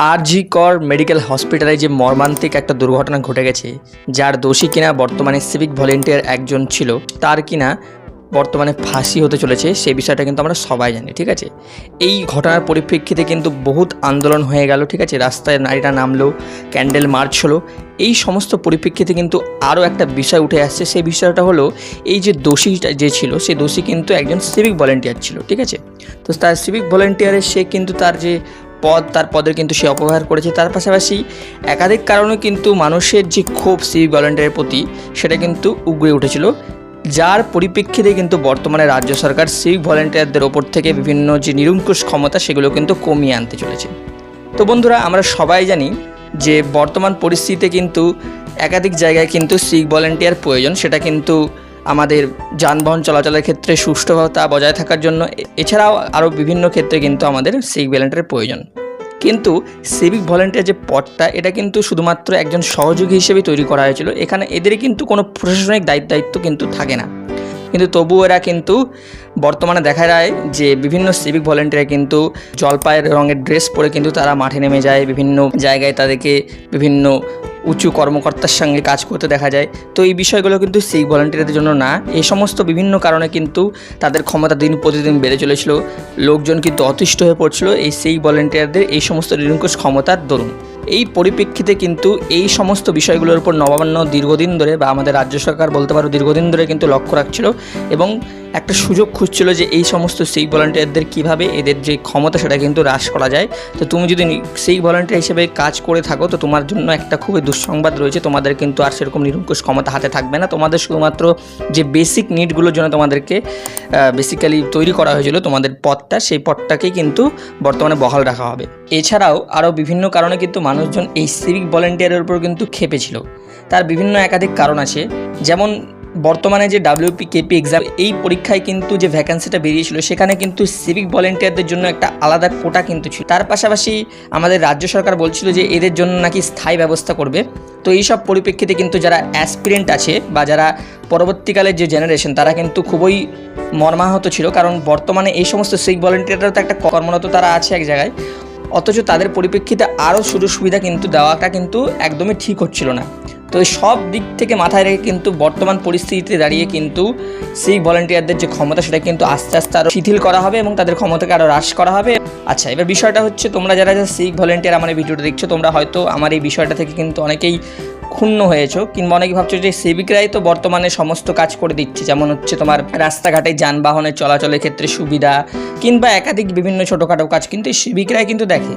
আরজি কর মেডিকেল হসপিটালে যে মর্মান্তিক একটা দুর্ঘটনা ঘটে গেছে, যার দোষী কিনা বর্তমানে সিভিক ভলেন্টিয়ার একজন ছিল, তার কিনা বর্তমানে ফাঁসি হতে চলেছে সেই বিষয়টা কিন্তু আমরা সবাই জানি, ঠিক আছে? এই ঘটনার পরিপ্রেক্ষিতে কিন্তু বহুত আন্দোলন হয়ে গেল, ঠিক আছে? রাস্তায় নারীরা নামলো, ক্যান্ডেল মার্চ হলো, এই সমস্ত পরিপ্রেক্ষিতে কিন্তু আরও একটা বিষয় উঠে আসছে, সেই বিষয়টা হলো এই যে দোষীটা যে ছিল, সে দোষী কিন্তু একজন সিভিক ভলেন্টিয়ার ছিল, ঠিক আছে? তো তার সিভিক ভলেন্টিয়ারে সে কিন্তু তার যে পদ, তার পদের কিন্তু সে অপব্যবহার করেছে। তার পাশাপাশি একাধিক কারণে কিন্তু মানুষের যে ক্ষোভ সিভিক ভলেন্টিয়ারের প্রতি, সেটা কিন্তু উগড়ে উঠেছিল। যার পরিপ্রেক্ষিতে কিন্তু বর্তমানে রাজ্য সরকার সিভিক ভলেন্টিয়ারদের ওপর থেকে বিভিন্ন যে নিরঙ্কুশ ক্ষমতা, সেগুলো কিন্তু কমিয়ে আনতে চলেছে। তো বন্ধুরা, আমরা সবাই জানি যে বর্তমান পরিস্থিতিতে কিন্তু একাধিক জায়গায় কিন্তু সিভিক ভলেন্টিয়ার প্রয়োজন। সেটা কিন্তু আমাদের যানবাহন চলাচলের ক্ষেত্রে সুষ্ঠুতা বজায় থাকার জন্য। এছাড়াও আরও বিভিন্ন ক্ষেত্রে কিন্তু আমাদের সিভিক ভলেন্টিয়ারের প্রয়োজন। কিন্তু সিভিক ভলেন্টিয়ার যে পদটা, এটা কিন্তু শুধুমাত্র একজন সহযোগী হিসেবে তৈরি করা হয়েছিল। এখানে এদের কিন্তু কোনো প্রশাসনিক দায়িত্ব দায়িত্ব কিন্তু থাকে না। কিন্তু তবুও এরা কিন্তু বর্তমানে দেখা যায় যে বিভিন্ন সিভিক ভলেন্টিয়ার কিন্তু জলপাইয়ের রঙের ড্রেস পরে কিন্তু তারা মাঠে নেমে যায়। বিভিন্ন জায়গায় তাদেরকে বিভিন্ন উঁচু কর্মকর্তার সঙ্গে কাজ করতে দেখা যায়। তো এই বিষয়গুলো কিন্তু সেই ভলেন্টিয়ারদের জন্য না। এই সমস্ত বিভিন্ন কারণে কিন্তু তাদের ক্ষমতা দিন প্রতিদিন বেড়ে চলেছিল। লোকজন কিন্তু অতিষ্ঠ হয়ে পড়ছিল। এই সেই ভলেন্টিয়ারদের এই সমস্ত নিরঙ্কুশ ক্ষমতার দরুন। এই পরিপ্রেক্ষিতে কিন্তু এই সমস্ত বিষয়গুলোর উপর নবান্ন দীর্ঘদিন ধরে বা আমাদের রাজ্য সরকার বলতে পারো দীর্ঘদিন ধরে কিন্তু লক্ষ্য রাখছিল এবং একটা সুযোগ খুঁজছিল যে এই সমস্ত সিভিক ভলান্টিয়ারদের কীভাবে এদের যে ক্ষমতা সেটা কিন্তু হ্রাস করা যায়। তো তুমি যদি সিভিক ভলান্টিয়ার হিসেবে কাজ করে থাকো, তো তোমার জন্য একটা খুবই দুঃসংবাদ রয়েছে। তোমাদের কিন্তু আর সেরকম নিরঙ্কুশ ক্ষমতা হাতে থাকবে না। তোমাদের শুধুমাত্র যে বেসিক নিডগুলোর জন্য তোমাদেরকে বেসিক্যালি তৈরি করা হয়েছিল তোমাদের পথটা সেই পথটাকেই কিন্তু বর্তমানে বহাল রাখা হবে। এছাড়াও আরও বিভিন্ন কারণে কিন্তু মানুষজন এই সিভিক ভলেন্টিয়ারের উপর কিন্তু খেপেছিল তার বিভিন্ন একাধিক কারণ আছে। যেমন বর্তমানে যে ডাব্লিউপি কেপি এক্সাম এই পরীক্ষায় কিন্তু যে ভ্যাকান্সিটা বেরিয়েছিল, সেখানে কিন্তু সিভিক ভলেন্টিয়ারদের জন্য একটা আলাদা কোটা কিন্তু ছিল। তার পাশাপাশি আমাদের রাজ্য সরকার বলছিল যে এদের জন্য নাকি স্থায়ী ব্যবস্থা করবে। তো এই সব পরিপ্রেক্ষিতে কিন্তু যারা অ্যাসপিরেন্ট আছে বা যারা পরবর্তীকালের যে জেনারেশন তারা কিন্তু খুবই মর্মাহত ছিল। কারণ বর্তমানে এই সমস্ত সিভিক ভলেন্টিয়াররা তো একটা কর্মরত তারা আছে এক জায়গায়। অথচ তাদের পরিপ্রেক্ষিতে আরও সুযোগ সুবিধা কিন্তু দেওয়াটা কিন্তু একদমই ঠিক হচ্ছিল না। তো সব দিক থেকে মাথায় রেখে কিন্তু বর্তমান পরিস্থিতিতে দাঁড়িয়ে কিন্তু সিভিক ভলেন্টিয়ারদের যে ক্ষমতা, সেটা কিন্তু আস্তে আস্তে আরও শিথিল করা হবে এবং তাদের ক্ষমতাকে আরও হ্রাস করা হবে। আচ্ছা এবার বিষয়টা হচ্ছে তোমরা যারা যারা সিভিক ভলেন্টিয়ার আমার এই ভিডিওটা দেখছ, তোমরা হয়তো আমার এই বিষয়টা থেকে কিন্তু অনেকেই ক্ষুণ্ণ হয়েছো। কিংবা অনেকে ভাবছ যে সিভিকরাই তো বর্তমানে সমস্ত কাজ করে দিচ্ছে, যেমন হচ্ছে তোমার রাস্তাঘাটে যানবাহনের চলাচলের ক্ষেত্রে সুবিধা, কিংবা একাধিক বিভিন্ন ছোটোখাটো কাজ, কিন্তু এই সিভিকরাই কিন্তু দেখে।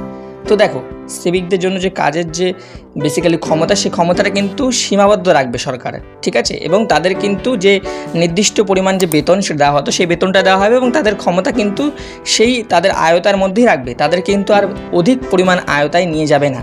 তো দেখো সিভিকদের জন্য যে কাজের যে বেসিক্যালি ক্ষমতা সেই ক্ষমতাটা কিন্তু সীমাবদ্ধ রাখবে সরকার, ঠিক আছে? এবং তাদের কিন্তু যে নির্দিষ্ট পরিমাণ যে বেতন সেটা দেওয়া হতো, সেই বেতনটা দেওয়া হবে এবং তাদের ক্ষমতা কিন্তু সেই তাদের আয়তার মধ্যেই রাখবে। তাদের কিন্তু আর অধিক পরিমাণ আয়তায় নিয়ে যাবে না।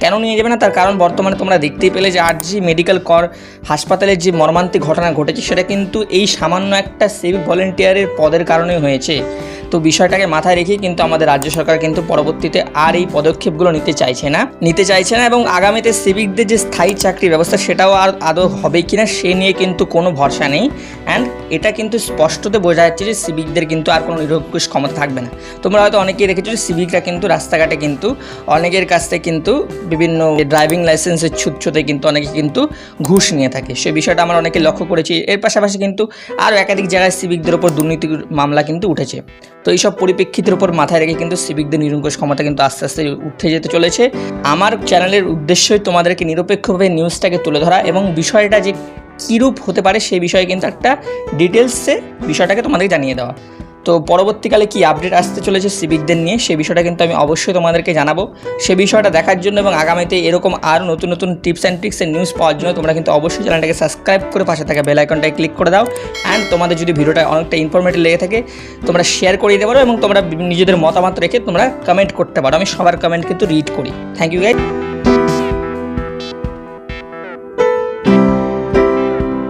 কেন নিয়ে যাবে না? তার কারণ বর্তমানে তোমরা দেখতেই পেলে যে আরজি মেডিকেল কর হাসপাতালের যে মর্মান্তিক ঘটনা ঘটেছে, সেটা কিন্তু এই সামান্য একটা সিভিক ভলেন্টিয়ারের পদের কারণে হয়েছে। তো বিষয়টাকে মাথায় রেখে কিন্তু আমাদের রাজ্য সরকার কিন্তু পরবর্তীতে আর এই পদক্ষেপগুলো নিতে চাইছে না। নিতে চাইছে না এবং আগামীতে সিভিকদের যে স্থায়ী চাকরির ব্যবস্থা সেটাও আর আদৌ হবে কিনা সে নিয়ে কিন্তু কোনো ভরসা নেই। অ্যান্ড এটা কিন্তু স্পষ্টতে বোঝা যাচ্ছে যে সিভিকদের কিন্তু আর কোনো নিরঙ্কুশ ক্ষমতা থাকবে না। তোমরা হয়তো অনেকেই দেখেছ যে সিভিকরা কিন্তু রাস্তাঘাটে কিন্তু অনেকের কাছ থেকে কিন্তু বিভিন্ন ড্রাইভিং লাইসেন্সের ছুটছোতে কিন্তু অনেকে কিন্তু ঘুষ নিয়ে থাকে। সে বিষয়টা আমরা অনেকে লক্ষ্য করেছি। এর পাশাপাশি কিন্তু আরও একাধিক জায়গায় সিভিকদের ওপর দুর্নীতির মামলা কিন্তু উঠেছে। তো এইসব পরিপ্রেক্ষিতের উপর মাথায় রেখে কিন্তু সিভিকদের নিরঙ্কুশ ক্ষমতা কিন্তু আস্তে আস্তে উঠে যেতে চলেছে। আমার চ্যানেলের উদ্দেশ্যই তোমাদেরকে নিরপেক্ষভাবে নিউজটাকে তুলে ধরা এবং বিষয়টা যে কীরূপ হতে পারে সেই বিষয়ে কিন্তু একটা ডিটেলসে বিষয়টাকে তোমাদেরকে জানিয়ে দেওয়া। তো পরবর্তীকালে কি আপডেট আসতে চলেছে সিভিকদের নিয়ে? সেই বিষয়টা কিন্তু আমি অবশ্যই তোমাদেরকে জানাব। সে বিষয়টা দেখার জন্য এবং আগামীতে এরকম আর নতুন নতুন টিপস অ্যান্ড ট্রিক্সের নিউজ পাওয়ার জন্য তোমরা কিন্তু অবশ্যই চ্যানেলটাকে সাবস্ক্রাইব করে পাশে থাকা বেল আইকনটায় ক্লিক করে দাও। অ্যান্ড তোমাদের যদি ভিডিওটা অনেকটা ইনফরমেটিভ লেগে থাকে, তোমরা শেয়ার করে দিতে পারো এবং তোমরা নিজেদের মতামত রেখে তোমরা কমেন্ট করতে পারো। আমি সবার কমেন্ট কিন্তু রিড করি। Thank you guide